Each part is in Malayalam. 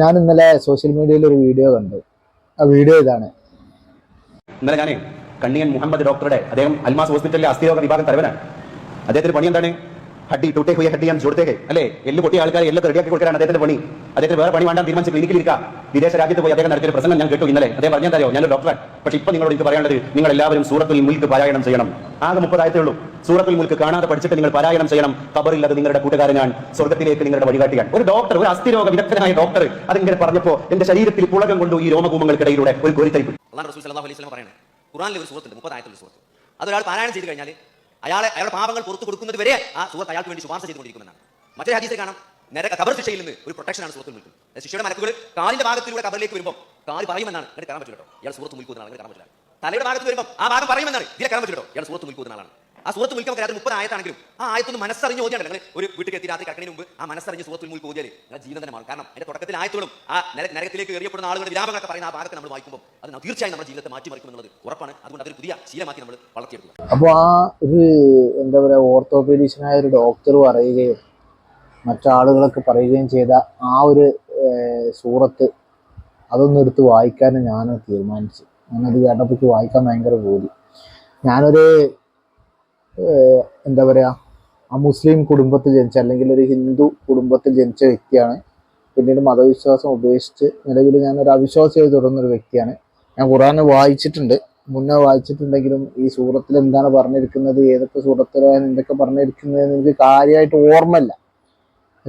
ഞാൻ ഇന്നലെ സോഷ്യൽ മീഡിയയിൽ ഒരു വീഡിയോ കണ്ടു. ആ വീഡിയോ ഇതാണ്. ഇന്നലെ ഞാൻ കണ്ണിയൻ മുഹമ്മദ് ഡോക്ടറുടെ അദ്ദേഹം അൽമാസ് ഹോസ്പിറ്റലിലെ അസ്ഥിരോഗ വിഭാഗം തലവനാണ്. അദ്ദേഹത്തിന്റെ പണി എന്താണ്? ഹഡ്ഡി ടൂട്ടേ ഹുയ ഹഡ്ഡി ഞാൻ ജോഡത്തേക്ക് അല്ലേ? എല്ല് പൊട്ടിയ ആൾക്കാരെ എല്ലാം റെഡിയാക്കി കൊടുക്കാനാണ് അദ്ദേഹത്തിന്റെ പണി. അദ്ദേഹത്തിന് വേറെ പണി വേണ്ട തീരുമാനിച്ച് ക്ലിനിക്കിൽ ഇരിക്കുക വിദേശ രാജ്യത്ത് പോയി അദ്ദേഹം നടത്തിയ പ്രസംഗം ഞാൻ കേട്ടു ഇന്നലെ. അദ്ദേഹം പറഞ്ഞാൽ തരോ ഞാൻ ഡോക്ടറാണ് പക്ഷെ ഇപ്പൊ നിങ്ങളോട് എനിക്ക് പറയാനുള്ളത് നിങ്ങൾ എല്ലാവരും സൂറത്തുൽ മുൽക്ക് പാരായണം ചെയ്യണം. ആകെ മുപ്പതായത്തേ ഉള്ളൂ. സൂറത്തുൽ മുൽക്ക് കാണാതെ പഠിച്ചിട്ട് നിങ്ങൾ പാരായണം ചെയ്യണം. കബറിൽ അത് നിങ്ങളുടെ കൂട്ടുകാരനാണ്. സ്വർഗത്തിലേക്ക് നിങ്ങളുടെ വഴികാട്ടിയാണ്. ഒരു ഡോക്ടർ ഒരു അസ്ഥിരോഗ വിദഗ്ധനായ ഡോക്ടർ അതിങ്ങനെ പറഞ്ഞപ്പോ എന്റെ ശരീരത്തിൽ പുളകം കൊണ്ടു ഈ രോമകൂമങ്ങൾക്കിടയിലൂടെ ഒരു കോരിത്തരിപ്പ് അള്ളാഹ് റസൂൽ സല്ലല്ലാഹു അലൈഹി വസല്ലം ഒരു സൂറത്തുണ്ട് സൂറത്ത്. അതൊരാൾ പാരായണം ചെയ്ത് കഴിഞ്ഞാൽ അയാളെ അയാളുടെ പാപങ്ങൾ പുറത്തു കൊടുക്കുന്നത് വരെ ആ സുഹൃത്ത് അയാൾക്ക് വേണ്ടി ശുപാർശ ചെയ്തുകൊണ്ടിരിക്കുന്നതാണ്. മറ്റൊരു ഹദീസിൽ കാണാം നരക കബർ ശിക്ഷയിൽ നിന്ന് ഒരു പ്രൊട്ടക്ഷൻ ആണ് സൂറത്ത് മുൽക്കും ശിക്ഷയുടെ മലക്കുകൾ കാലിന്റെ ഭാഗത്തിലൂടെ കബറിലേക്ക് വരുമ്പോൾ കാൽ പറയുമെന്നാണ്. എന്നിട്ട് കാണാൻ പറ്റില്ല ഇയാൾ സുഹൃത്ത് മുൽക്കുന്ന ആളാണ്. കാണാൻ പറ്റില്ല. തലയുടെ ഭാഗത്ത് വരുമ്പോൾ ആ ഭാഗം പറയുമെന്നാണ്. ഇതിലെ കാണാൻ പറ്റില്ല ഇയാൾ സുഹൃത്ത് മുൽക്കുന്ന ആളാണ്. ആ സൂറത്ത് മുൽക്കാൻ രാത്രി മുപ്പത് ആയത്താണെങ്കിലും ആ ആയത്തൊന്ന് മനസ്സറിഞ്ഞ് ഓതിയാണ് നിങ്ങൾ ഒരു വീട്ടിൽ എത്തി രാത്രി കടക്കുന്നതിന് മുമ്പ് ആ മനസ്സറിഞ്ഞ് സൂറത്തുൽ മുൽക്ക് ഓതിയാൽ നിങ്ങളുടെ ജീവൻ തന്നെ മാറും. കാരണം അതിന്റെ തുടക്കത്തിൽ ആയത്തോളും ആ നര- നരകത്തിലേക്ക് എറിയപ്പെടുന്ന ആളുകളുടെ വിരാമങ്ങളൊക്കെ പറയുന്ന ആ ഭാഗത്ത് നമ്മൾ വായിക്കുമ്പോൾ അത് തീർച്ചയായും നമ്മുടെ ജീവിതത്തെ മാറ്റിമറിക്കും എന്നുള്ളത് ഉറപ്പാണ്. അതുകൊണ്ട് അതൊരു പുതിയ ശീലമാക്കി നമ്മൾ വളർത്തിയെടുക്കുക. അപ്പോൾ ആ ഒരു എന്താ പറയുക ഓർത്തോപീഡീഷ്യനായ ഒരു ഡോക്ടർ പറയുകയും മറ്റാളുകളൊക്കെ പറയുകയും ചെയ്ത ആ ഒരു സൂറത്ത് അതൊന്നും എടുത്ത് വായിക്കാൻ ഞാൻ തീരുമാനിച്ചു. ഞാനത് കേട്ടപ്പോൾ വായിക്കാൻ ഭയങ്കര ബോധി ഞാനൊരു എന്താ പറയുക ആ മുസ്ലിം കുടുംബത്തിൽ ജനിച്ച അല്ലെങ്കിൽ ഒരു ഹിന്ദു കുടുംബത്തിൽ ജനിച്ച വ്യക്തിയാണ്. പിന്നീട് മതവിശ്വാസം ഉപേക്ഷിച്ച് നിലവിൽ ഞാനൊരു അവിശ്വാസിയായി തുടർന്നൊരു വ്യക്തിയാണ്. ഞാൻ ഖുറാന് വായിച്ചിട്ടുണ്ട്. മുന്നേ വായിച്ചിട്ടുണ്ടെങ്കിലും ഈ സൂറത്തിൽ എന്താണ് പറഞ്ഞിരിക്കുന്നത് ഏതൊക്കെ സൂറത്തിലാണ് എന്തൊക്കെ പറഞ്ഞിരിക്കുന്നത് എനിക്ക് കാര്യമായിട്ട് ഓർമ്മയില്ല.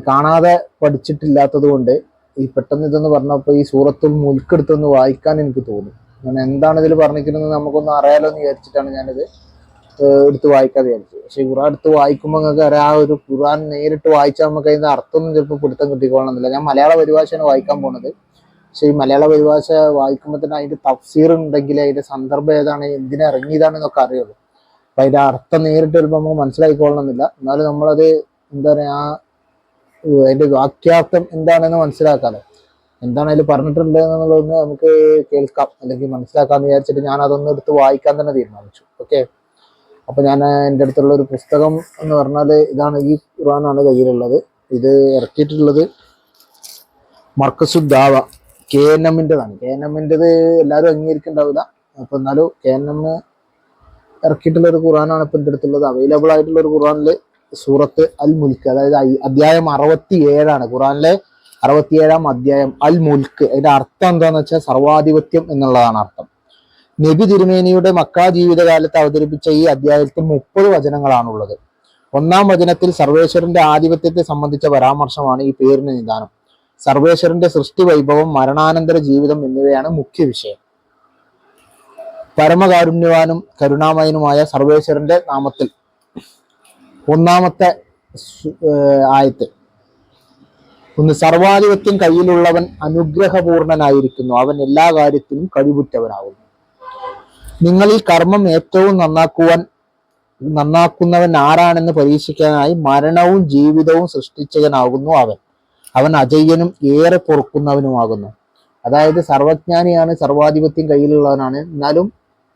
കാണാതെ പഠിച്ചിട്ടില്ലാത്തത് കൊണ്ട് ഈ പെട്ടെന്ന് ഇതെന്ന് പറഞ്ഞപ്പോൾ ഈ സൂറത്തിൽ മുൽക്കെടുത്തൊന്ന് വായിക്കാൻ എനിക്ക് തോന്നി. ഞാൻ എന്താണ് ഇതിൽ പറഞ്ഞിരിക്കുന്നത് നമുക്കൊന്ന് അറിയാലോ എന്ന് വിചാരിച്ചിട്ടാണ് ഞാനിത് എടുത്ത് വായിക്കാതെ വിചാരിച്ചു. പക്ഷെ ഖുറാൻ എടുത്ത് വായിക്കുമ്പോൾ നിങ്ങൾക്ക് അറിയാം ആ ഒരു ഖുറാൻ നേരിട്ട് വായിച്ചാൽ നമുക്ക് അതിന്റെ അർത്ഥമൊന്നും ചിലപ്പോൾ പിടുത്തം കിട്ടിക്കോളണമെന്നില്ല ഞാൻ മലയാള പരിഭാഷയാണ് വായിക്കാൻ പോണത്. പക്ഷെ ഈ മലയാള പരിഭാഷ വായിക്കുമ്പോൾ തന്നെ അതിന്റെ തഫ്സീർ ഉണ്ടെങ്കിൽ അതിന്റെ സന്ദർഭം ഏതാണ് എന്തിനാ ഇറങ്ങിയതാണെന്നൊക്കെ അറിയുള്ളൂ. അപ്പൊ അതിന്റെ അർത്ഥം നേരിട്ട് വരുമ്പോൾ നമുക്ക് മനസ്സിലാക്കിക്കൊള്ളണമെന്നില്ല എന്നാലും നമ്മളത് എന്താ പറയാ അതിന്റെ വാക്യാർത്ഥം എന്താണെന്ന് മനസ്സിലാക്കാലോ എന്താണ് അതിൽ പറഞ്ഞിട്ടുള്ളത് എന്നുള്ളതൊന്ന് നമുക്ക് കേൾക്കാം. അല്ലെങ്കിൽ മനസ്സിലാക്കാന്ന് വിചാരിച്ചിട്ട് ഞാൻ അതൊന്ന് എടുത്ത് വായിക്കാൻ തന്നെ തീരുമാനിച്ചു. ഓക്കെ? അപ്പൊ ഞാൻ എന്റെ അടുത്തുള്ള ഒരു പുസ്തകം എന്ന് പറഞ്ഞാൽ ഇതാണ് ഈ ഖുറാനാണ് കയ്യിലുള്ളത്. ഇത് ഇറക്കിയിട്ടുള്ളത് മർക്കസുദ്ദാവ കെ എൻ എമ്മിന്റെതാണ് കെ എൻ എമ്മിന്റെത് എല്ലാവരും അംഗീകരിക്കുന്നുണ്ടാവില്ല അപ്പൊ എന്നാലും കെ എൻ എം ഇറക്കിയിട്ടുള്ള ഒരു ഖുറാനാണ് ഇപ്പൊ എന്റെ അടുത്തുള്ളത്. അവൈലബിൾ ആയിട്ടുള്ള ഒരു ഖുറാനിൽ സൂറത്ത് അൽ മുൽക്ക് അതായത് അധ്യായം അറുപത്തി ഏഴാണ് ഖുറാനിലെ അറുപത്തിയേഴാം അധ്യായം അൽ മുൽക്ക് അതിന്റെ അർത്ഥം എന്താണെന്ന് വെച്ചാൽ സർവാധിപത്യം എന്നുള്ളതാണ് അർത്ഥം. നബി തിരുമേനിയുടെ മക്കാ ജീവിതകാലത്ത് അവതരിപ്പിച്ച ഈ അധ്യായത്തിൽ മുപ്പത് വചനങ്ങളാണുള്ളത്. ഒന്നാം വചനത്തിൽ സർവേശ്വരന്റെ ആധിപത്യത്തെ സംബന്ധിച്ച പരാമർശമാണ് ഈ പേരിന് നിദാനം. സർവേശ്വരന്റെ സൃഷ്ടി വൈഭവം മരണാനന്തര ജീവിതം എന്നിവയാണ് മുഖ്യ വിഷയം. പരമകാരുണ്യവാനും കരുണാമയനുമായ സർവേശ്വരന്റെ നാമത്തിൽ ഒന്നാമത്തെ ആയത്ത്. ഒന്ന് സർവാധിപത്യം കയ്യിലുള്ളവൻ അനുഗ്രഹപൂർണനായിരിക്കുന്നു. അവൻ എല്ലാ കാര്യത്തിനും കഴിവുറ്റവനാകുന്നു. നിങ്ങളിൽ കർമ്മം ഏറ്റവും നന്നാക്കുവാൻ നന്നാക്കുന്നവൻ ആരാണെന്ന് പരീക്ഷിക്കാനായി മരണവും ജീവിതവും സൃഷ്ടിച്ചവനാകുന്നു അവൻ. അവൻ അജയ്യനും ഏറെ പൊറുക്കുന്നവനുമാകുന്നു. അതായത് സർവജ്ഞാനിയാണ് സർവാധിപത്യം കയ്യിലുള്ളവനാണ്. എന്നാലും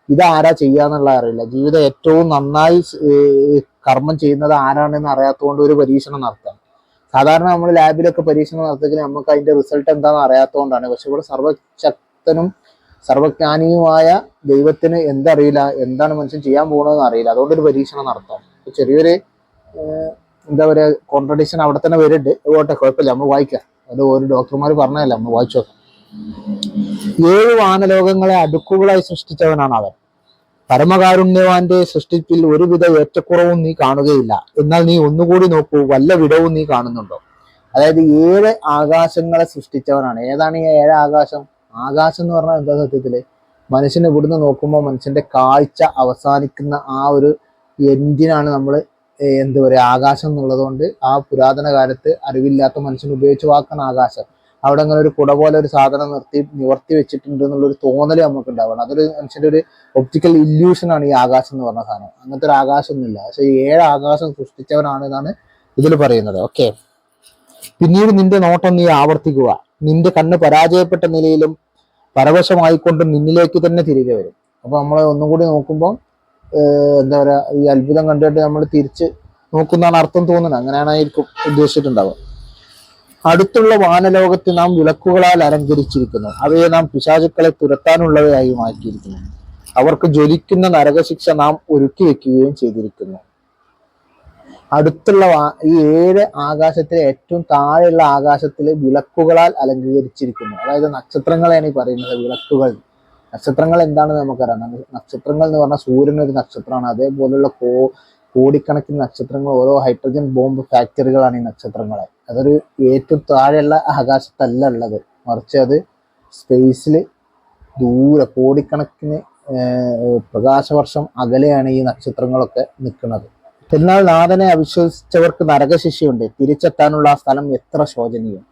ഇത് ആരാ ചെയ്യാന്നുള്ള അറിയില്ല. ജീവിതം ഏറ്റവും നന്നായി കർമ്മം ചെയ്യുന്നത് ആരാണെന്ന് അറിയാത്തതുകൊണ്ട് ഒരു പരീക്ഷണം നടത്താം. സാധാരണ നമ്മൾ ലാബിലൊക്കെ പരീക്ഷണം നടത്തിയെങ്കിൽ നമുക്ക് അതിന്റെ റിസൾട്ട് എന്താണെന്ന് അറിയാത്തതുകൊണ്ടാണ്. പക്ഷെ ഇവിടെ സർവശക്തനും സർവജ്ഞാനിയുമായ ദൈവത്തിന് എന്തറിയില്ല എന്താണ് മനുഷ്യൻ ചെയ്യാൻ പോകുന്നതെന്ന് അറിയില്ല. അതുകൊണ്ട് ഒരു പരീക്ഷണം നടത്താം. ചെറിയൊരു എന്താ പറയാ കോൺട്രഡിക്ഷൻ അവിടെ തന്നെ വരുന്നുണ്ട്. പോട്ടെ കുഴപ്പമില്ല. നമ്മൾ വായിക്കാം. അത് ഒരു ഡോക്ടർമാർ പറഞ്ഞതല്ല നമ്മൾ വായിച്ചു നോക്കാം. ഏഴ് വാനലോകങ്ങളെ അടുക്കുകളായി സൃഷ്ടിച്ചവനാണ് അവൻ. പരമകാരുണ്യവാന്റെ സൃഷ്ടിപ്പിൽ ഒരുവിധ ഏറ്റക്കുറവും നീ കാണുകയില്ല. എന്നാൽ നീ ഒന്നുകൂടി നോക്കൂ വല്ല വിടവും നീ കാണുന്നുണ്ടോ? അതായത് ഏഴ് ആകാശങ്ങളെ സൃഷ്ടിച്ചവനാണ്. ഏതാണ് ഈ ഏഴ് ആകാശം? ആകാശം എന്ന് പറഞ്ഞാൽ എന്താ സത്യത്തിൽ? മനുഷ്യൻ ഇവിടുന്ന് നോക്കുമ്പോൾ മനുഷ്യന്റെ കാഴ്ച അവസാനിക്കുന്ന ആ ഒരു എൻഡിനാണ് നമ്മൾ എന്താ പറയുക ആകാശം എന്നുള്ളത് കൊണ്ട് ആ പുരാതന കാലത്ത് അറിവില്ലാത്ത മനുഷ്യൻ ഉപയോഗിച്ച് വാക്കാണ് ആകാശം. അവിടെ അങ്ങനെ ഒരു കുട പോലെ ഒരു സാധനം നിർത്തി നിവർത്തി വെച്ചിട്ടുണ്ട് എന്നുള്ളൊരു തോന്നൽ നമുക്ക് ഉണ്ടാവണം. അതൊരു മനുഷ്യന്റെ ഒരു ഒപ്റ്റിക്കൽ ഇല്യൂഷൻ ആണ് ഈ ആകാശം എന്ന് പറഞ്ഞ സാധനം. അങ്ങനത്തെ ഒരു ആകാശം ഒന്നുമില്ല പക്ഷെ ഏഴ് ആകാശം സൃഷ്ടിച്ചവനാണ് എന്നാണ് ഇതിൽ പറയുന്നത്. ഓക്കെ പിന്നീട് നിന്റെ നോട്ടം നീ ആവർത്തിക്കുക. നിന്റെ കണ്ണ് പരാജയപ്പെട്ട നിലയിലും പരവശമായിക്കൊണ്ട് നിന്നിലേക്ക് തന്നെ തിരികെ വരും. അപ്പൊ നമ്മൾ ഒന്നും കൂടി നോക്കുമ്പോൾ എന്താ പറയാ ഈ അത്ഭുതം കണ്ടിട്ട് നമ്മൾ തിരിച്ച് നോക്കുന്നതാണ് അർത്ഥം തോന്നുന്നത്. അങ്ങനെയാണ് ആയിരിക്കും ഉദ്ദേശിച്ചിട്ടുണ്ടാവുക. അടുത്തുള്ള വാനലോകത്തെ നാം വിളക്കുകളാൽ അലങ്കരിച്ചിരിക്കുന്നു. അവയെ നാം പിശാചുക്കളെ തുരത്താനുള്ളവയായി മാറ്റിയിരിക്കുന്നു. അവർക്ക് ജ്വലിക്കുന്ന നരകശിക്ഷ നാം ഒരുക്കി വെക്കുകയും ചെയ്തിരിക്കുന്നു. അടുത്തുള്ള ഈ ഏഴ് ആകാശത്തിലെ ഏറ്റവും താഴെയുള്ള ആകാശത്തിലെ വിളക്കുകളാൽ അലങ്കരിച്ചിരിക്കുന്നു. അതായത് നക്ഷത്രങ്ങളെയാണ് ഈ പറയുന്നത് വിളക്കുകൾ. നക്ഷത്രങ്ങൾ എന്താണെന്ന് നമുക്കറിയാം. നക്ഷത്രങ്ങൾ എന്ന് പറഞ്ഞാൽ സൂര്യൻ ഒരു നക്ഷത്രമാണ്. അതേപോലുള്ള കോ കോടിക്കണക്കിന് നക്ഷത്രങ്ങൾ ഓരോ ഹൈഡ്രജൻ ബോംബ് ഫാക്ടറികളാണ് ഈ നക്ഷത്രങ്ങളെ. അതൊരു ഏറ്റവും താഴെയുള്ള ആകാശത്തല്ല ഉള്ളത്. മറിച്ച് അത് സ്പേസിൽ ദൂരെ കോടിക്കണക്കിന് പ്രകാശവർഷം അകലെയാണ് ഈ നക്ഷത്രങ്ങളൊക്കെ നിൽക്കുന്നത്. എന്നാൽ നാഥനെ അവിശ്വസിച്ചവർക്ക് നരകശിക്ഷയുണ്ട്. തിരിച്ചെത്താനുള്ള ആ സ്ഥലം എത്ര ശോചനീയം.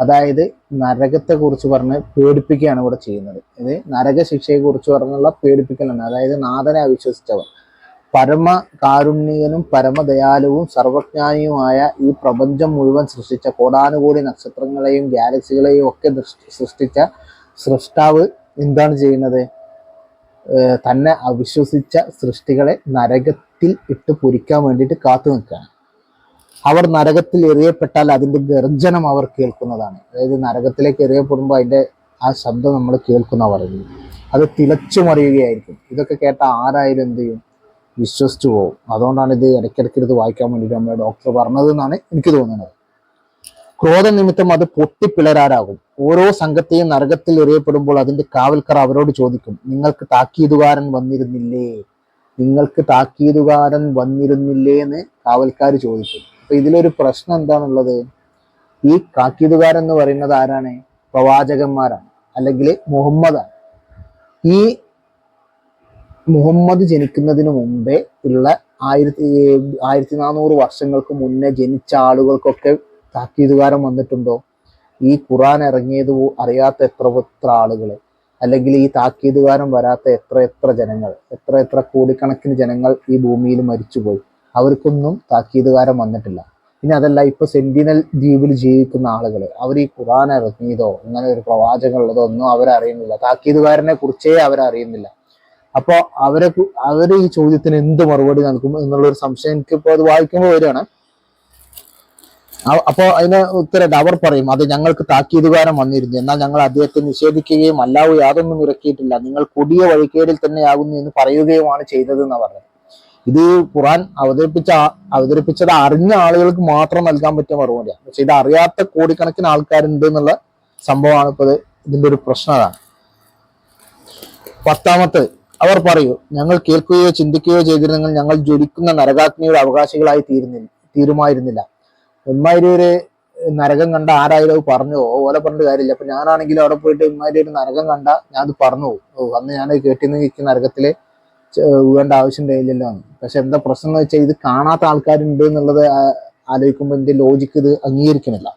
അതായത് നരകത്തെ കുറിച്ച് പറഞ്ഞ് പേടിപ്പിക്കുകയാണ് ഇവിടെ ചെയ്യുന്നത്. ഇത് നരകശിക്ഷയെ കുറിച്ച് പറഞ്ഞുള്ള പേടിപ്പിക്കലാണ്. അതായത് നാഥനെ അവിശ്വസിച്ചവർ. പരമ കാരുണ്യനും പരമദയാലുവും സർവജ്ഞാനിയുമായ ഈ പ്രപഞ്ചം മുഴുവൻ സൃഷ്ടിച്ച കോടാനുകോടി നക്ഷത്രങ്ങളെയും ഗാലക്സികളെയും ഒക്കെ സൃഷ്ടിച്ച സൃഷ്ടാവ് എന്താണ് ചെയ്യുന്നത്? തന്നെ അവിശ്വസിച്ച സൃഷ്ടികളെ നരകത്തിൽ ഇട്ട് പൊരിക്കാൻ വേണ്ടിയിട്ട് കാത്തു നിൽക്കുകയാണ്. അവർ നരകത്തിൽ എറിയപ്പെട്ടാൽ അതിന്റെ ഗർജനം അവർ കേൾക്കുന്നതാണ്. അതായത് നരകത്തിലേക്ക് എറിയപ്പെടുമ്പോൾ അതിന്റെ ആ ശബ്ദം നമ്മൾ കേൾക്കുന്ന പറയുന്നത് അത് തിളച്ചു മറിയുകയായിരിക്കും. ഇതൊക്കെ കേട്ട ആരായാലും എന്ത് ചെയ്യും? വിശ്വസിച്ചു പോകും. അതുകൊണ്ടാണ് ഇത് ഇടയ്ക്കിടയ്ക്ക് ഇത് വായിക്കാൻ വേണ്ടിയിട്ട് നമ്മുടെ ഡോക്ടർ പറഞ്ഞത് എന്നാണ് എനിക്ക് തോന്നുന്നത്. ക്രോധ നിമിത്തം അത് പൊട്ടിപ്പിളരാരാകും. ഓരോ സംഘത്തെയും നരകത്തിൽ എറിയപ്പെടുമ്പോൾ അതിന്റെ കാവൽക്കാർ അവരോട് ചോദിക്കും നിങ്ങൾക്ക് താക്കീതുകാരൻ വന്നിരുന്നില്ലേ? നിങ്ങൾക്ക് താക്കീതുകാരൻ വന്നിരുന്നില്ലേ എന്ന് കാവൽക്കാർ ചോദിച്ചു. അപ്പൊ ഇതിലൊരു പ്രശ്നം എന്താണുള്ളത്? ഈ താക്കീതുകാരൻ എന്ന് പറയുന്നത് ആരാണ്? പ്രവാചകന്മാരാണ് അല്ലെങ്കിൽ മുഹമ്മദാണ്. ഈ മുഹമ്മദ് ജനിക്കുന്നതിന് മുമ്പേ ഉള്ള ആയിരത്തി ആയിരത്തി നാനൂറ് വർഷങ്ങൾക്ക് മുന്നേ ജനിച്ച ആളുകൾക്കൊക്കെ താക്കീതുകാരൻ വന്നിട്ടുണ്ടോ? ഈ ഖുറാൻ ഇറങ്ങിയത് അറിയാത്ത എത്ര എത്ര ആളുകൾ അല്ലെങ്കിൽ ഈ താക്കീതുകാരൻ വരാത്ത എത്ര എത്ര ജനങ്ങൾ എത്ര എത്ര കോടിക്കണക്കിന് ജനങ്ങൾ ഈ ഭൂമിയിൽ മരിച്ചുപോയി. അവർക്കൊന്നും താക്കീതുകാരം വന്നിട്ടില്ല. പിന്നെ അതല്ല ഇപ്പൊ സെന്റിനൽ ദ്വീപിൽ ജീവിക്കുന്ന ആളുകൾ അവർ ഈ ഖുറാൻ ഇറങ്ങിയതോ ഇങ്ങനെ ഒരു പ്രവാചകമുള്ളതോ ഒന്നും അവരറിയുന്നില്ല. താക്കീതുകാരനെ കുറിച്ചേ അവരറിയുന്നില്ല. അപ്പോ അവരെ അവർ ഈ ചോദ്യത്തിന് എന്ത് മറുപടി നൽകും എന്നുള്ള ഒരു സംശയം എനിക്കിപ്പോ അത് വായിക്കുമ്പോൾ വരികയാണ്. അ- അപ്പോ അതിന് ഉത്തരം അവർ പറയും അത് ഞങ്ങൾക്ക് താക്കീതുകാരം വന്നിരുന്നു. എന്നാൽ ഞങ്ങൾ അദ്ദേഹത്തെ നിഷേധിക്കുകയും അല്ലാതെ യാതൊന്നും ഇറക്കിയിട്ടില്ല. നിങ്ങൾ കൊടിയ വഴിക്കേടിൽ തന്നെയാകുന്നു എന്ന് പറയുകയുമാണ് ചെയ്തത് എന്ന് പറഞ്ഞത്. ഇത് ഖുറാൻ അവതരിപ്പിച്ച അവതരിപ്പിച്ചത് അറിഞ്ഞ ആളുകൾക്ക് മാത്രം നൽകാൻ പറ്റിയ മറുപടിയാണ്. പക്ഷെ ഇത് അറിയാത്ത കോടിക്കണക്കിന് ആൾക്കാരുണ്ട് എന്നുള്ള സംഭവമാണ് ഇപ്പോൾ ഇത് ഇതിന്റെ ഒരു പ്രശ്നം അതാണ്. പത്താമത്തെ അവർ പറയൂ ഞങ്ങൾ കേൾക്കുകയോ ചിന്തിക്കുകയോ ചെയ്തിരുന്നെങ്കിൽ ഞങ്ങൾ ജ്വലിക്കുന്ന നരകാഗ്നിയുടെ അവകാശികളായി തീരുന്നില്ല തീരുമായിരുന്നില്ല. ഇമ്മാതിരി നരകം കണ്ട ആരായാലും അത് പറഞ്ഞു പോകും. ഓലെ പറഞ്ഞിട്ട് കാര്യമില്ല. അപ്പൊ ഞാനാണെങ്കിലും അവിടെ പോയിട്ട് ഇമ്മാതിരി ഒരു നരകം കണ്ട ഞാൻ അത് പറഞ്ഞു പോകും. ഓ അന്ന് ഞാൻ കേട്ടിന്ന് എനിക്ക് നരകത്തിൽ. വേണ്ട ആവശ്യം ഉണ്ടായില്ലല്ലോ പക്ഷെ എന്താ പ്രശ്നം എന്ന് വെച്ചാൽ ഇത് കാണാത്ത ആൾക്കാരുണ്ട് എന്നുള്ളത് ആലോചിക്കുമ്പോൾ എന്റെ ലോജിക്ക് ഇത് അംഗീകരിക്കുന്നില്ല.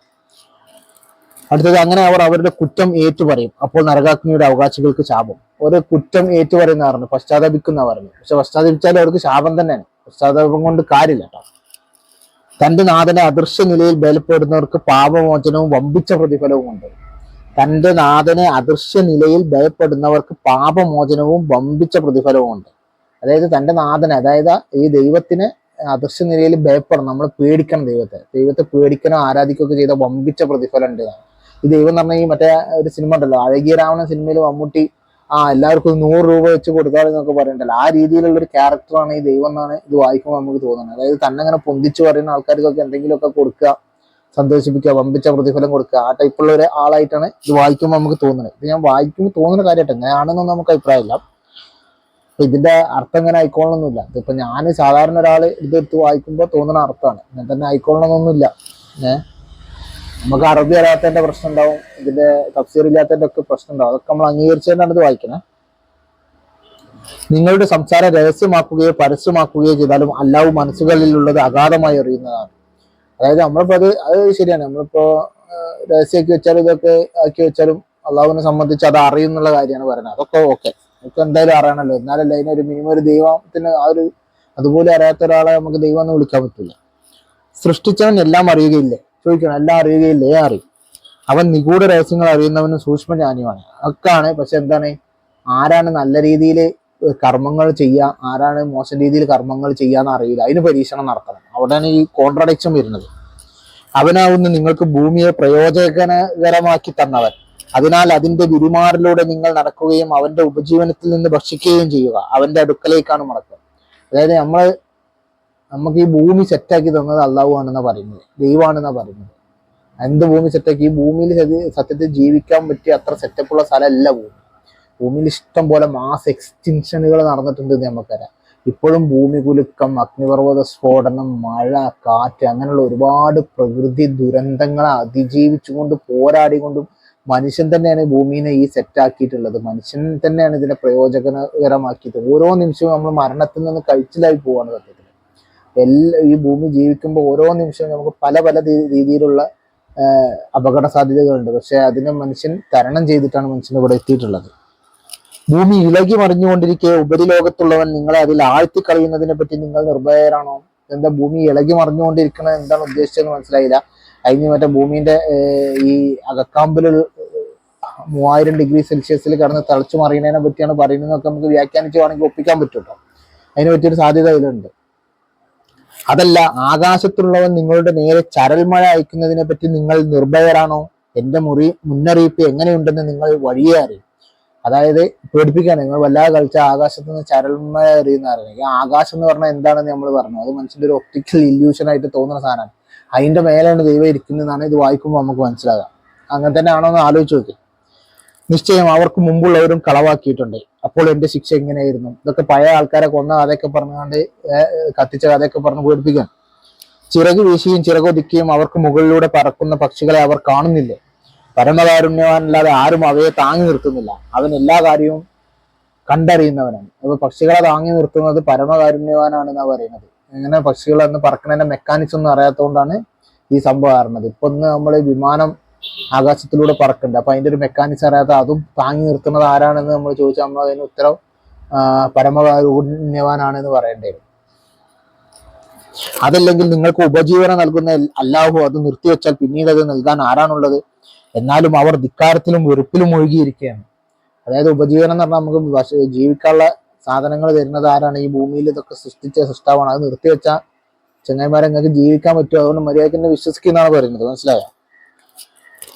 അടുത്തത് അങ്ങനെ അവർ അവരുടെ കുറ്റം ഏറ്റുപറയും അപ്പോൾ നരകാഗ്നിയുടെ അവകാശികൾക്ക് ശാപം. ഒരു കുറ്റം ഏറ്റുപറയുന്ന പറഞ്ഞു പശ്ചാത്തപിക്കുന്ന പറഞ്ഞു പക്ഷെ പശ്ചാത്തപിച്ചാലും അവർക്ക് ശാപം തന്നെയാണ്. പശ്ചാത്താപം കൊണ്ട് കാര്യമില്ല കേട്ടോ. തന്റെ നാഥനെ അദൃശ്യ നിലയിൽ ബലപ്പെടുന്നവർക്ക് പാപമോചനവും വമ്പിച്ച പ്രതിഫലവും ഉണ്ട് തന്റെ നാഥനെ അദൃശ്യ നിലയിൽ ഭയപ്പെടുന്നവർക്ക് പാപമോചനവും വമ്പിച്ച പ്രതിഫലവും ഉണ്ട് അതായത് തന്റെ നാഥനെ അതായത് ഈ ദൈവത്തിന് അദൃശ്യ നിലയിൽ ഭയപ്പെടണം നമ്മൾ പേടിക്കണം ദൈവത്തെ. ദൈവത്തെ പേടിക്കണം ആരാധിക്കുകയൊക്കെ ചെയ്ത വമ്പിച്ച പ്രതിഫലം ഉണ്ട് ഈ ദൈവം എന്ന് പറഞ്ഞാൽ ഈ മറ്റേ ഒരു സിനിമ ഉണ്ടല്ലോ അഴകിയ രാവണ സിനിമയിൽ മമ്മൂട്ടി ആ എല്ലാവർക്കും നൂറ് രൂപ വെച്ച് കൊടുത്താൽ എന്നൊക്കെ പറയണ്ടല്ലോ. ആ രീതിയിലുള്ള ഒരു ക്യാരക്ടറാണ് ഈ ദൈവം എന്നാണ് ഇത് വായിക്കുമ്പോൾ നമുക്ക് തോന്നുന്നത്. അതായത് തന്നെ അങ്ങനെ പൊന്തിച്ച് പറയുന്ന ആൾക്കാർക്കൊക്കെ എന്തെങ്കിലുമൊക്കെ കൊടുക്കുക സന്തോഷിപ്പിക്കുക വമ്പിച്ച പ്രതിഫലം കൊടുക്കുക ആ ടൈപ്പുള്ള ഒരു ആളായിട്ടാണ് ഇത് വായിക്കുമ്പോൾ നമുക്ക് തോന്നുന്നത്. ഇത് ഞാൻ വായിക്കുമ്പോൾ തോന്നുന്ന കാര്യമായിട്ട് എങ്ങനെയാണെന്നൊന്നും നമുക്ക് അഭിപ്രായമില്ല. അപ്പൊ ഇതിന്റെ അർത്ഥം ഇങ്ങനെ ആയിക്കോളണമെന്നില്ല ഇതിപ്പോ ഞാൻ സാധാരണ ഒരാൾ ഇതെടുത്ത് വായിക്കുമ്പോൾ തോന്നുന്ന അർത്ഥമാണ്. ഇങ്ങനെ തന്നെ ആയിക്കോളണമെന്നൊന്നുമില്ല ഏഹ്? നമുക്ക് അറബി അറിയാത്തതിന്റെ പ്രശ്നം ഉണ്ടാവും ഇതിന്റെ തഫ്സീർ ഇല്ലാത്തതിന്റെ ഒക്കെ പ്രശ്നം ഉണ്ടാവും. അതൊക്കെ നമ്മൾ അംഗീകരിച്ചുകൊണ്ടാണ് ഇത് വായിക്കുന്നത് നിങ്ങളുടെ സംസാരം രഹസ്യമാക്കുകയോ പരസ്യമാക്കുകയോ ചെയ്താലും അല്ലാവ് മനസ്സുകളിലുള്ളത് അഗാധമായി അറിയുന്നതാണ് അതായത് നമ്മളിപ്പോ അത് അത് ശരിയാണ്. നമ്മളിപ്പോ രഹസ്യമാക്കി വെച്ചാലും ഇതൊക്കെ ആക്കി വെച്ചാലും അള്ളാഹുവിനെ സംബന്ധിച്ച് അത് അറിയുന്നുള്ള കാര്യമാണ് പറയുന്നത്. അതൊക്കെ ഓക്കെ. നമുക്ക് എന്തായാലും അറിയണമല്ലോ എന്നാലല്ല അതിനൊരു മിനിമം ഒരു ദൈവത്തിന് ആ ഒരു അതുപോലെ അറിയാത്ത ഒരാളെ നമുക്ക് ദൈവം എന്ന് വിളിക്കാൻ പറ്റില്ല സൃഷ്ടിച്ചവൻ എല്ലാം അറിയുകയില്ലേ? ചോദിക്കണം എല്ലാം അറിയുകയില്ലേ? അറിയും. അവൻ നിഗൂഢ രഹസ്യങ്ങൾ അറിയുന്നവനും സൂക്ഷ്മജ്ഞാനിയുമാണ്. ഒക്കെയാണ് പക്ഷെ എന്താണ്? ആരാണ് നല്ല രീതിയിൽ കർമ്മങ്ങൾ ചെയ്യുക ആരാണ് മോശം രീതിയിൽ കർമ്മങ്ങൾ ചെയ്യാന്ന് അറിയില്ല. അതിന് പരീക്ഷണം നടത്തണം. അവിടെയാണ് ഈ കോൺട്രഡിക്ഷൻ വരുന്നത്. അവനാവുന്ന നിങ്ങൾക്ക് ഭൂമിയെ പ്രയോജനകരമാക്കി തന്നവൻ. അതിനാൽ അതിന്റെ വിരുമാറിലൂടെ നിങ്ങൾ നടക്കുകയും അവന്റെ ഉപജീവനത്തിൽ നിന്ന് ഭക്ഷിക്കുകയും ചെയ്യുക. അവന്റെ അടുക്കലേക്കാണ് മടക്കുക. അതായത് നമ്മൾ നമുക്ക് ഈ ഭൂമി സെറ്റാക്കി തന്നത് അള്ളാഹു ആണെന്നാ പറയുന്നത്. ദൈവമാണെന്നാ പറയുന്നത്. എന്ത് ഭൂമി സെറ്റാക്കി ഈ ഭൂമിയിൽ സത്യ- സത്യത്തിൽ ജീവിക്കാൻ പറ്റിയ അത്ര സെറ്റപ്പുള്ള സ്ഥലമല്ല ഭൂമി. ഭൂമിയിൽ ഇഷ്ടം പോലെ മാസ് എക്സ്റ്റിൻഷനുകൾ നടന്നിട്ടുണ്ട് നമുക്കറിയാം ഇപ്പോഴും ഭൂമി കുലുക്കം അഗ്നിപർവത സ്ഫോടനം മഴ കാറ്റ് അങ്ങനെയുള്ള ഒരുപാട് പ്രകൃതി ദുരന്തങ്ങളെ അതിജീവിച്ചുകൊണ്ട് പോരാടിക്കൊണ്ടും മനുഷ്യൻ തന്നെയാണ് ഭൂമിനെ ഈ സെറ്റാക്കിയിട്ടുള്ളത് മനുഷ്യൻ തന്നെയാണ് ഇതിനെ പ്രയോജനകരമാക്കിയത് ഓരോ നിമിഷവും നമ്മൾ മരണത്തിൽ നിന്ന് കഴിച്ചിലായി പോവാണ് സത്യത്തിൽ എല്ലാ ഈ ഭൂമി ജീവിക്കുമ്പോൾ ഓരോ നിമിഷവും നമുക്ക് പല പല രീതിയിലുള്ള അപകട സാധ്യതകളുണ്ട്. പക്ഷെ അതിനെ മനുഷ്യൻ തരണം ചെയ്തിട്ടാണ് മനുഷ്യൻ ഇവിടെ എത്തിയിട്ടുള്ളത്. ഭൂമി ഇളകി മറിഞ്ഞുകൊണ്ടിരിക്കെ ഉപരിലോകത്തുള്ളവൻ നിങ്ങളെ അതിൽ ആഴ്ത്തി കളയുന്നതിനെ പറ്റി നിങ്ങൾ നിർഭയരാണോ? എന്താ ഭൂമി ഇളകി മറിഞ്ഞുകൊണ്ടിരിക്കണത് എന്താണ് ഉദ്ദേശിച്ചതെന്ന് മനസ്സിലായില്ല. അതിന് മറ്റേ ഭൂമിന്റെ ഈ അകക്കാമ്പിൽ മൂവായിരം ഡിഗ്രി സെൽഷ്യസിൽ കിടന്ന് തളച്ചു മറിയുന്നതിനെ പറ്റിയാണ് പറയുന്നതെന്നൊക്കെ നമുക്ക് വ്യാഖ്യാനിച്ചു വേണമെങ്കിൽ ഒപ്പിക്കാൻ പറ്റുമല്ലോ അതിനെ പറ്റിയൊരു സാധ്യത ഇതിലുണ്ട്. അതല്ല ആകാശത്തുള്ളവൻ നിങ്ങളുടെ നേരെ ചരൽമഴ അയക്കുന്നതിനെ പറ്റി നിങ്ങൾ നിർഭയരാണോ? എന്റെ മുറി മുന്നറിയിപ്പ് എങ്ങനെയുണ്ടെന്ന് നിങ്ങൾ വഴിയേ അറിയും. അതായത് പേടിപ്പിക്കാണ് നിങ്ങൾ വല്ലാതെ കളിച്ച ആകാശത്ത് നിന്ന് ചരൽമഴ എറിയുന്ന അറിയാം ആകാശം എന്ന് പറഞ്ഞാൽ എന്താണെന്ന് നമ്മൾ പറഞ്ഞു. അത് മനുഷ്യന്റെ ഒരു ഒപ്റ്റിക്കൽ ഇല്യൂഷൻ ആയിട്ട് തോന്നുന്ന സാധനമാണ്. അതിന്റെ മേലെയാണ് ദൈവം ഇരിക്കുന്നതെന്നാണ് ഇത് വായിക്കുമ്പോൾ നമുക്ക് മനസ്സിലാകാം. അങ്ങനെ തന്നെ ആണോ എന്ന് ആലോചിച്ച് നോക്കി. നിശ്ചയം അവർക്ക് മുമ്പുള്ളവരും കളവാക്കിയിട്ടുണ്ട്. അപ്പോൾ എന്റെ ശിക്ഷ എങ്ങനെയായിരുന്നു? ഇതൊക്കെ പഴയ ആൾക്കാരെ കൊന്ന കഥയൊക്കെ പറഞ്ഞുകൊണ്ട് കത്തിച്ച കഥയൊക്കെ പറഞ്ഞ് പേടിപ്പിക്കാൻ ചിറക് വീശിയും ചിറകൊതുക്കിയും അവർക്ക് മുകളിലൂടെ പറക്കുന്ന പക്ഷികളെ അവർ കാണുന്നില്ലേ. പരമകാരുണ്യവാനല്ലാതെ ആരും അവയെ താങ്ങി നിർത്തുന്നില്ല. അവൻ എല്ലാ കാര്യവും കണ്ടറിയുന്നവനാണ്. അപ്പൊ പക്ഷികളെ താങ്ങി നിർത്തുന്നത് പരമകാരുണ്യവാനാണെന്നാ പറയുന്നത്. ഇങ്ങനെ പക്ഷികൾ എന്ന് പറക്കുന്നതിന്റെ മെക്കാനിക്സ് ഒന്നും അറിയാത്തതുകൊണ്ടാണ് ഈ സംഭവം അറിഞ്ഞത്. ഇപ്പൊ നമ്മൾ വിമാനം ആകാശത്തിലൂടെ പറക്കുന്നുണ്ട് അപ്പൊ അതിന്റെ ഒരു മെക്കാനിക്സ് അറിയാത്ത അതും താങ്ങി നിർത്തുന്നത് ആരാണെന്ന് നമ്മൾ ചോദിച്ചാൽ നമ്മൾ അതിന് ഉത്തരം പരമകാരുണ്യവാനാണെന്ന് പറയേണ്ടി വരും. അതല്ലെങ്കിൽ നിങ്ങൾക്ക് ഉപജീവനം നൽകുന്ന അല്ലാഹു അത് നിർത്തിവെച്ചാൽ പിന്നീട് അത് നൽകാൻ ആരാണുള്ളത്? എന്നാലും അവർ ധിക്കാരത്തിലും വെറുപ്പിലും ഒഴുകിയിരിക്കുകയാണ്. അതായത് ഉപജീവനം എന്ന് പറഞ്ഞാൽ നമുക്ക് ജീവിക്കാനുള്ള സാധനങ്ങൾ തരുന്നത് ആരാണ്? ഈ ഭൂമിയിൽ ഇതൊക്കെ സൃഷ്ടിച്ച സൃഷ്ടാവാണ്. അത് നിർത്തിവെച്ചാൽ ചങ്ങായിമാരെ നിങ്ങൾക്ക് ജീവിക്കാൻ പറ്റുമോ അതുകൊണ്ട് മര്യാദയ്ക്ക് തന്നെ വിശ്വസിക്കുന്നതാണ് പറയുന്നത്. മനസ്സിലായോ?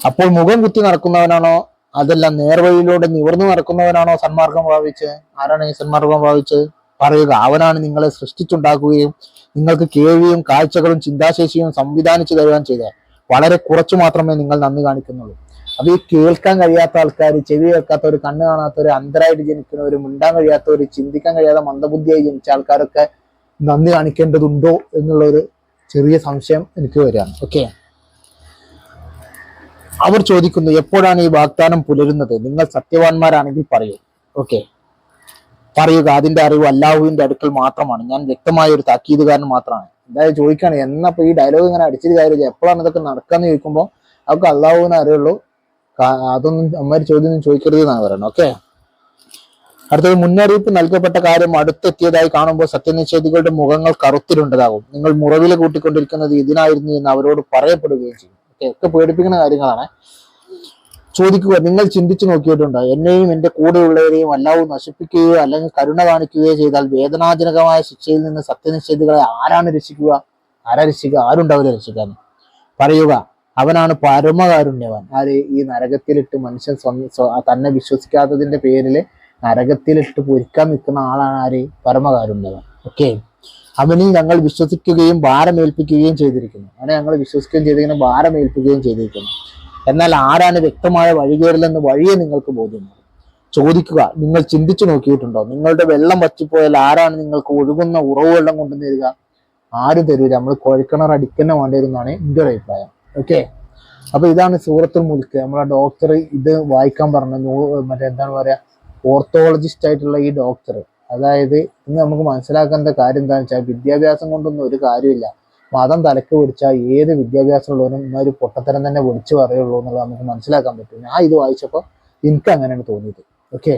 അപ്പോൾ മുഖം കുത്തി നടക്കുന്നവനാണോ? അതല്ല നേർവഴിയിലൂടെ നിവർന്നു നടക്കുന്നവനാണോ സന്മാർഗം പ്രാപിച്ച് ആരാണ് ഈ സന്മാർഗം പ്രാപിച്ച് പറയുക അവനാണ് നിങ്ങളെ സൃഷ്ടിച്ചുണ്ടാക്കുകയും നിങ്ങൾക്ക് കേൾവിയും കാഴ്ചകളും ചിന്താശേഷിയും സംവിധാനിച്ചു തരുവാൻ ചെയ്തത്. വളരെ കുറച്ചു മാത്രമേ നിങ്ങൾ നന്ദി കാണിക്കുന്നുള്ളൂ. അത് ഈ കേൾക്കാൻ കഴിയാത്ത ആൾക്കാർ ചെവി കേൾക്കാത്തവർ കണ്ണ് കാണാത്തവർ അന്ധരായിട്ട് ജനിക്കുന്നവർ മിണ്ടാൻ കഴിയാത്തവർ ചിന്തിക്കാൻ കഴിയാത്ത മന്ദബുദ്ധിയായി ജനിച്ച ആൾക്കാരൊക്കെ നന്ദി കാണിക്കേണ്ടതുണ്ടോ എന്നുള്ള ഒരു ചെറിയ സംശയം എനിക്ക് വരികയാണ്. ഓക്കെ അവർ ചോദിക്കുന്നു എപ്പോഴാണ് ഈ വാഗ്ദാനം പുലരുന്നത്? നിങ്ങൾ സത്യവാന്മാരാണെങ്കിൽ പറയൂ. ഓക്കെ. പറയുക അതിന്റെ അറിവ് അല്ലാഹുവിന്റെ അടുക്കൽ മാത്രമാണ്. ഞാൻ വ്യക്തമായ ഒരു താക്കീതുകാരൻ മാത്രമാണ്. എന്തായാലും ചോദിക്കാണ് എന്നപ്പോ ഈ ഡയലോഗ് ഇങ്ങനെ അടിച്ചിട്ട് കാര്യമില്ല? എപ്പോഴാണ് ഇതൊക്കെ നടക്കാന്ന് ചോദിക്കുമ്പോൾ അവർക്ക് അള്ളാഹുവിനെ അറിയുള്ളൂ. അതൊന്നും അമ്മമാര് ചോദ്യം ചോദിക്കരുത് എന്നാണ് പറയുന്നത്. ഓക്കെ. അടുത്തത് മുന്നറിയിപ്പ് നൽകപ്പെട്ട കാര്യം അടുത്തെത്തിയതായി കാണുമ്പോൾ സത്യനിഷേധികളുടെ മുഖങ്ങൾ കറുത്തിലുണ്ടതാകും നിങ്ങൾ മുറവില കൂട്ടിക്കൊണ്ടിരിക്കുന്നത് ഇതിനായിരുന്നു എന്ന് അവരോട് പറയപ്പെടുകയും ചെയ്യും. ഒക്കെ പേടിപ്പിക്കുന്ന കാര്യങ്ങളാണ്. ചോദിക്കുക നിങ്ങൾ ചിന്തിച്ചു നോക്കിയിട്ടുണ്ടോ? എന്നെയും എന്റെ കൂടെയുള്ളവരെയും അല്ലാവും നശിപ്പിക്കുകയോ അല്ലെങ്കിൽ കരുണ കാണിക്കുകയോ ചെയ്താൽ വേദനാജനകമായ ശിക്ഷയിൽ നിന്ന് സത്യനിഷേധികളെ ആരാണ് രക്ഷിക്കുക? ആരാ രക്ഷിക്കുക? ആരുണ്ടാവില്ല രക്ഷിക്കാൻ? പറയുക അവനാണ് പരമകാരുണ്യവൻ. ആര്? ഈ നരകത്തിലിട്ട് മനുഷ്യൻ തന്നെ വിശ്വസിക്കാത്തതിന്റെ പേരിൽ നരകത്തിലിട്ട് പൊരിക്കാൻ നിൽക്കുന്ന ആളാണ് ആര്? പരമകാരുണ്യവൻ. ഓക്കെ അവനിൽ ഞങ്ങൾ വിശ്വസിക്കുകയും ഭാരമേൽപ്പിക്കുകയും ചെയ്തിരിക്കുന്നു. അവനെ ഞങ്ങൾ വിശ്വസിക്കുകയും ചെയ്തിരിക്കുന്നു ഭാരമേൽപ്പിക്കുകയും ചെയ്തിരിക്കുന്നു. എന്നാൽ ആരാണ് വ്യക്തമായ വഴികേറില്ലെന്ന് വഴിയെ നിങ്ങൾക്ക് ബോധ്യമാണ് ചോദിക്കുക നിങ്ങൾ ചിന്തിച്ചു നോക്കിയിട്ടുണ്ടോ? നിങ്ങളുടെ വെള്ളം വറ്റിപ്പോയാൽ ആരാണ് നിങ്ങൾക്ക് ഒഴുകുന്ന ഉറവ് വെള്ളം കൊണ്ടുവന്ന് തരിക? ആരും തരൂല നമ്മൾ കുഴക്കിണർ അടിക്കുന്ന വേണ്ടിയിരുന്നാണ് എന്റെ ഒരു അഭിപ്രായം. ഓക്കെ അപ്പൊ ഇതാണ് സൂറത്തുൽ മുൽക്ക്. നമ്മളെ ഡോക്ടർ ഇത് വായിക്കാൻ പറഞ്ഞു മറ്റേ എന്താണ് പറയാ ഓർത്തോളജിസ്റ്റ് ആയിട്ടുള്ള ഈ ഡോക്ടർ അതായത് ഇന്ന് നമുക്ക് മനസ്സിലാക്കേണ്ട കാര്യം എന്താണെന്ന് വെച്ചാൽ വിദ്യാഭ്യാസം കൊണ്ടൊന്നും ഒരു കാര്യമില്ല. മതം തലക്ക് പിടിച്ചാൽ ഏത് വിദ്യാഭ്യാസമുള്ളവനും ഇന്നൊരു പൊട്ടത്തരം തന്നെ വിളിച്ചു പറയുള്ളൂ എന്നുള്ളത് നമുക്ക് മനസ്സിലാക്കാൻ പറ്റും. ഞാൻ ഇത് വായിച്ചപ്പോൾ എനിക്ക് അങ്ങനെയാണ് തോന്നിയത്. ഓക്കെ